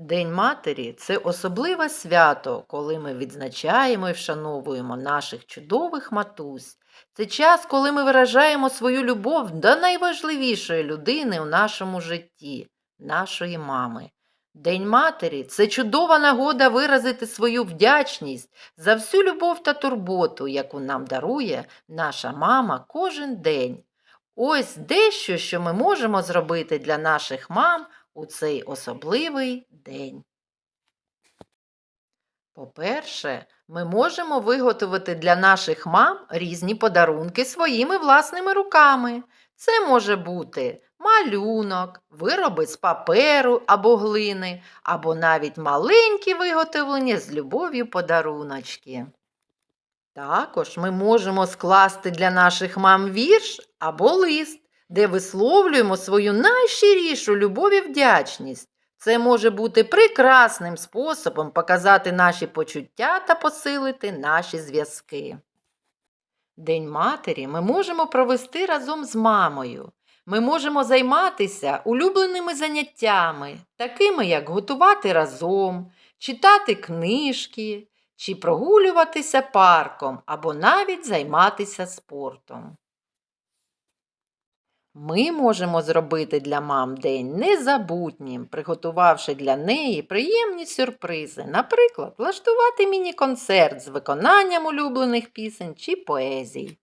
День матері це особливе свято, коли ми відзначаємо і вшановуємо наших чудових матусь. Це час, коли ми виражаємо свою любов до найважливішої людини у нашому житті, нашої мами. День матері це чудова нагода виразити свою вдячність за всю любов та турботу, яку нам дарує наша мама кожен день. Ось дещо, що ми можемо зробити для наших мам у цей особливий день. По-перше, ми можемо виготовити для наших мам різні подарунки своїми власними руками. Це може бути малюнок, вироби з паперу або глини, або навіть маленькі виготовлені з любов'ю подаруночки. Також ми можемо скласти для наших мам вірш або лист, де висловлюємо свою найщирішу любов і вдячність. Це може бути прекрасним способом показати наші почуття та посилити наші зв'язки. День матері ми можемо провести разом з мамою. Ми можемо займатися улюбленими заняттями, такими як готувати разом, читати книжки чи прогулюватися парком або навіть займатися спортом. Ми можемо зробити для мам день незабутнім, приготувавши для неї приємні сюрпризи, наприклад, влаштувати міні-концерт з виконанням улюблених пісень чи поезій.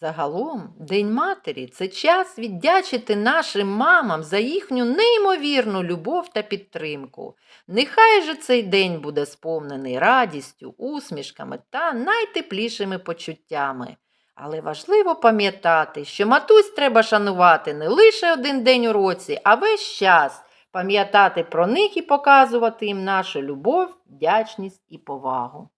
Загалом, День матері це час віддячити нашим мамам за їхню неймовірну любов та підтримку. Нехай же цей день буде сповнений радістю, усмішками та найтеплішими почуттями. Але важливо пам'ятати, що матусь треба шанувати не лише один день у році, а весь час, пам'ятати про них і показувати їм нашу любов, вдячність і повагу.